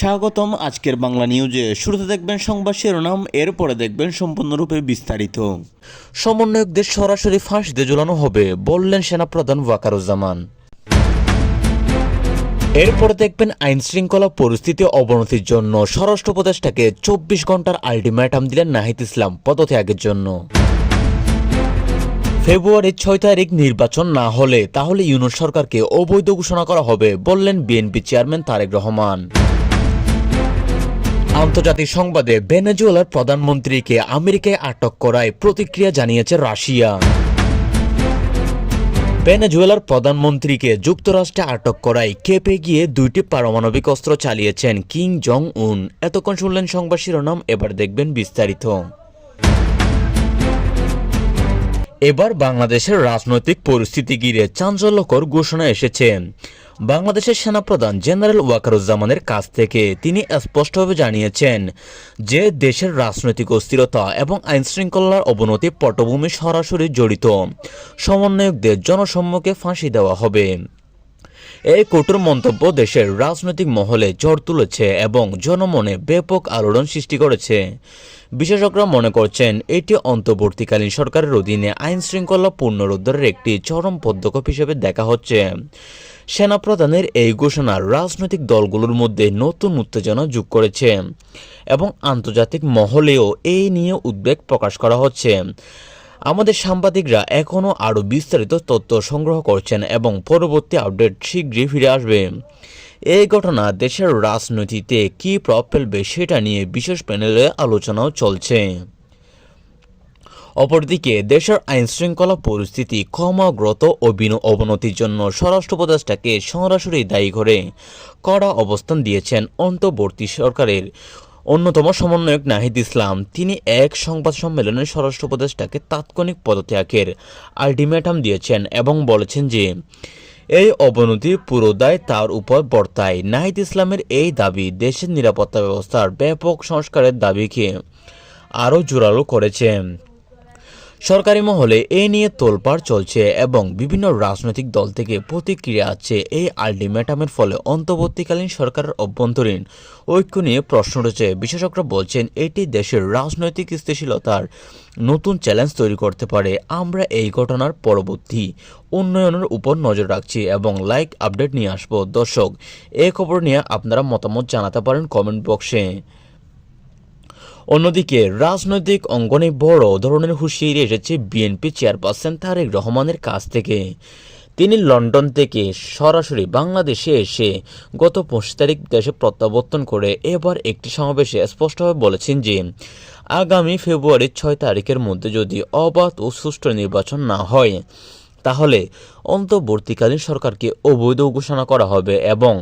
স্বাগতম আজকের বাংলা নিউজে। শুরুতে দেখবেন সংবাদ শিরোনাম, এরপরে দেখবেন সম্পূর্ণরূপে বিস্তারিত। সমন্বয়কদের সরাসরি ফাঁসিতে ঝুলানো হবে, বললেন সেনাপ্রধান ওয়াকারুজ্জামান। এরপর দেখবেন আইন শৃঙ্খলা পরিস্থিতি অবনতির জন্য স্বরাষ্ট্র উপদেষ্টাকে চব্বিশ ঘণ্টার আলটিমেটাম দিলেন নাহিদ ইসলাম পদত্যাগের জন্য। ফেব্রুয়ারির ছয় তারিখ নির্বাচন না হলে তাহলে ইউনুস সরকারকে অবৈধ ঘোষণা করা হবে, বললেন বিএনপি চেয়ারম্যান তারেক রহমান। আন্তর্জাতিক সংবাদে ভেনেজুয়েলার প্রধানমন্ত্রীকে আমেরিকায় আটক করায় প্রতিক্রিয়া জানিয়েছে রাশিয়া। ভেনেজুয়েলার প্রধানমন্ত্রীকে যুক্তরাষ্ট্রে আটক করায় কেঁপে গিয়ে দুইটি পারমাণবিক অস্ত্র চালিয়েছেন কিং জং উন এতক্ষণ শুনলেন সংবাদ শিরোনাম, এবার দেখবেন বিস্তারিত। এবার বাংলাদেশের রাজনৈতিক পরিস্থিতি ঘিরে চাঞ্চল্যকর ঘোষণা এসেছে। বাংলাদেশের সেনাপ্রধান জেনারেল ওয়াকারুজ্জামানের কাছ থেকে তিনি স্পষ্টভাবে জানিয়েছেন যে দেশের রাজনৈতিক অস্থিরতা এবং আইনশৃঙ্খলার অবনতি পটভূমি সরাসরি জড়িত। সমন্বয়কদের জনসম্মুখে ফাঁসি দেওয়া হবে। এই কঠোর মন্তব্য দেশের রাজনৈতিক মহলে ঝড় তুলেছে এবং জনমনে ব্যাপক আলোড়ন সৃষ্টি করেছে। বিশেষজ্ঞরা মনে করছেন এটি অন্তর্বর্তীকালীন সরকারের অধীনে আইন শৃঙ্খলা পুনরুদ্ধারের একটি চরম পদক্ষেপ হিসেবে দেখা হচ্ছে। সেনাপ্রধানের এই ঘোষণা রাজনৈতিক দলগুলোর মধ্যে নতুন উত্তেজনা যোগ করেছে এবং আন্তর্জাতিক মহলেও এই নিয়ে উদ্বেগ প্রকাশ করা হচ্ছে। আমাদের সাংবাদিকরা এখনও আরও বিস্তারিত তথ্য সংগ্রহ করছেন এবং পরবর্তী আপডেট শীঘ্রই ফিরে আসবে। এই ঘটনা দেশের রাজনীতিতে কী প্রভাব ফেলবে সেটা নিয়ে বিশেষ প্যানেলে আলোচনাও চলছে। অপরদিকে, দেশের আইন শৃঙ্খলা পরিস্থিতি ক্রমাগত অবিন- অবনতির জন্য স্বরাষ্ট্র উপদেষ্টাকে সরাসরি দায়ী করে কড়া অবস্থান দিয়েছেন অন্তর্বর্তী সরকারের অন্যতম সমন্বয়ক নাহিদ ইসলাম। তিনি এক সংবাদ সম্মেলনে স্বরাষ্ট্র উপদেষ্টাকে তাৎক্ষণিক পদত্যাগের আলটিমেটাম দিয়েছেন এবং বলেছেন যে, এই অবনতির পুরো দায় তার উপর বর্তায়। নাহিদ ইসলামের এই দাবি দেশের নিরাপত্তা ব্যবস্থার ব্যাপক সংস্কারের দাবিকে আরও জোরালো করেছে। সরকারি মহলে এ নিয়ে তোলপাড় চলছে এবং বিভিন্ন রাজনৈতিক দল থেকে প্রতিক্রিয়া আছে এই আলটিমেটামের ফলে অন্তর্বর্তীকালীন সরকারের অভ্যন্তরীণ ঐক্য নিয়ে প্রশ্ন রয়েছে। বিশেষজ্ঞরা বলছেন, এটি দেশের রাজনৈতিক স্থিতিশীলতার নতুন চ্যালেঞ্জ তৈরি করতে পারে। আমরা এই ঘটনার পরবর্তী উন্নয়নের উপর নজর রাখছি এবং লাইক আপডেট নিয়ে আসব। দর্শক এই খবর নিয়ে আপনারা মতামত জানাতে পারেন কমেন্ট বক্সে। অন্যদিকে, রাজনৈতিক অঙ্গনে বড় ধরনের হুঁশিয়ারি এসেছে বিএনপি চেয়ারপারসন তারেক রহমানের কাছ থেকে। তিনি লন্ডন থেকে সরাসরি বাংলাদেশে এসে গত পঁচিশ তারিখ দেশে প্রত্যাবর্তন করে এবার একটি সমাবেশে স্পষ্টভাবে বলেছেন যে, আগামী ফেব্রুয়ারির ছয় তারিখের মধ্যে যদি অবাধ ও সুষ্ঠু নির্বাচন না হয় তাহলে অন্তর্বর্তীকালীন সরকারকে অবৈধ ঘোষণা করা হবে এবং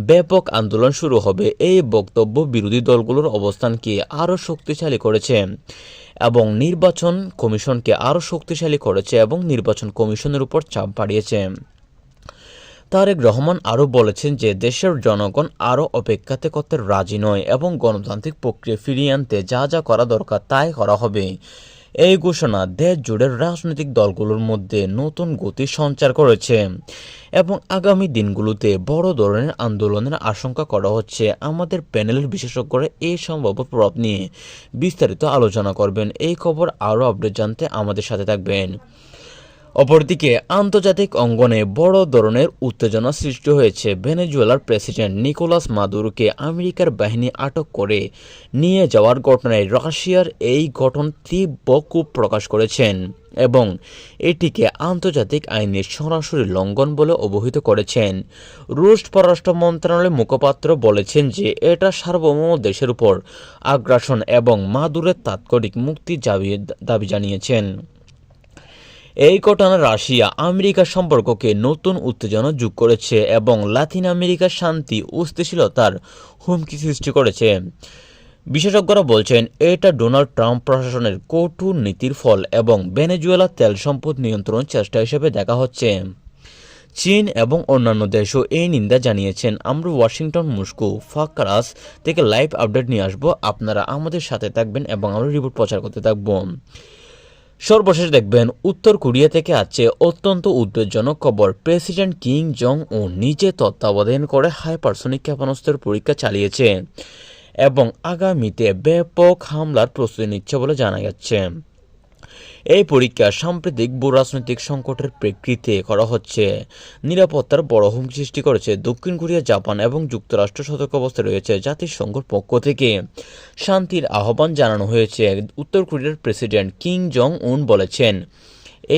ব্যাপক আন্দোলন শুরু হবে। এই বক্তব্য বিরোধী দলগুলোর অবস্থানকে আরও শক্তিশালী করেছে এবং নির্বাচন কমিশনকে আরও শক্তিশালী করেছে এবং নির্বাচন কমিশনের উপর চাপ বাড়িয়েছে। তারেক রহমান আরও বলেছেন যে, দেশের জনগণ আরও অপেক্ষাতে করতে রাজি নয় এবং গণতান্ত্রিক প্রক্রিয়া ফিরিয়ে আনতে যা যা করা দরকার তাই করা হবে। এই ঘোষণা দেশ জুড়ে রাজনৈতিক দলগুলোর মধ্যে নতুন গতি সঞ্চার করেছে এবং আগামী দিনগুলোতে বড় ধরনের আন্দোলনের আশঙ্কা করা হচ্ছে। আমাদের প্যানেলের বিশেষজ্ঞরা এই সম্ভাব্য প্রভাব নিয়ে বিস্তারিত আলোচনা করবেন। এই খবর আরও আপডেট জানতে আমাদের সাথে থাকবেন। অপরদিকে আন্তর্জাতিক অঙ্গনে বড় ধরনের উত্তেজনা সৃষ্টি হয়েছে ভেনেজুয়েলার প্রেসিডেন্ট নিকোলাস মাদুরোকে আমেরিকার বাহিনী আটক করে নিয়ে যাওয়ার ঘটনায় রাশিয়ার এই গঠন তীব্র ক্ষোভ প্রকাশ করেছেন এবং এটিকে আন্তর্জাতিক আইনের সরাসরি লঙ্ঘন বলে অবহিত করেছেন। রুশ পররাষ্ট্র মন্ত্রণালয়ের মুখপাত্র বলেছেন যে এটা সার্বভৌম দেশের উপর আগ্রাসন এবং মাদুরের তাৎক্ষণিক মুক্তি দাবি জানিয়েছেন। এই ঘটনা রাশিয়া, আমেরিকার সম্পর্ককে নতুন উত্তেজনা যোগ করেছে এবং লাতিন আমেরিকার শান্তি ও স্থিতিশীলতার হুমকি সৃষ্টি করেছে। বিশেষজ্ঞরা বলছেন, এটা ডোনাল্ড ট্রাম্প প্রশাসনের কঠোর নীতির ফল এবং ভেনেজুয়েলা তেল সম্পদ নিয়ন্ত্রণ চেষ্টা হিসেবে দেখা হচ্ছে। চীন এবং অন্যান্য দেশও এই নিন্দা জানিয়েছেন। আমরা ওয়াশিংটন, মস্কো, ফাকারাস থেকে লাইভ আপডেট নিয়ে আসব। আপনারা আমাদের সাথে থাকবেন এবং আমরা রিপোর্ট প্রচার করতে থাকব। সর্বশেষ দেখবেন, উত্তর কোরিয়া থেকে আছে অত্যন্ত উদ্বেগজনক খবর। প্রেসিডেন্ট কিং জং ও নিজে তত্ত্বাবধান করে হাইপারসনিক ক্ষেপণাস্ত্রের পরীক্ষা চালিয়েছে এবং আগামীতে ব্যাপক হামলার প্রস্তুতি নিচ্ছে বলে জানা যাচ্ছে। এই পরীক্ষা সাম্প্রতিক ভূরাজনৈতিক সংকটের প্রেক্ষিতে করা হচ্ছে। নিরাপত্তার বড় হুমকি সৃষ্টি করেছে দক্ষিণ কোরিয়া, জাপান এবং যুক্তরাষ্ট্র সতর্ক অবস্থায় রয়েছে জাতিসংঘের পক্ষ থেকে। শান্তির আহ্বান জানানো হয়েছে, উত্তর কোরিয়ার প্রেসিডেন্ট কিং জং উন বলেছেন।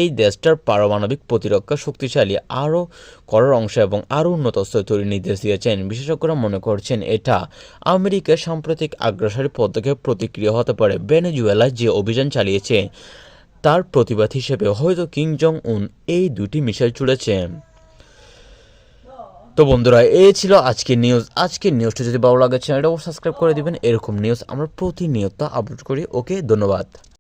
এই দেশটার পারমাণবিক প্রতিরক্ষা শক্তিশালী আরও করার অংশ এবং আরও উন্নত তৈরির নির্দেশ দিয়েছেন। বিশেষজ্ঞরা মনে করছেন এটা আমেরিকার সাম্প্রতিক আগ্রাসী পদক্ষেপ প্রতিক্রিয়া হতে পারে। ভেনেজুয়েলায় যে অভিযান চালিয়েছে, তার প্রতিবাদ হিসেবে হয়তো কিং জং উন এই দুটি মিসাইল ছুড়েছে। তো বন্ধুরা, এই ছিল আজকের নিউজ। আজকের নিউজটা যদি ভালো লাগে, চ্যানেলটা সাবস্ক্রাইব করে দিবেন। এরকম নিউজ আমরা প্রতিনিয়ত আপলোড করি। ওকে, ধন্যবাদ।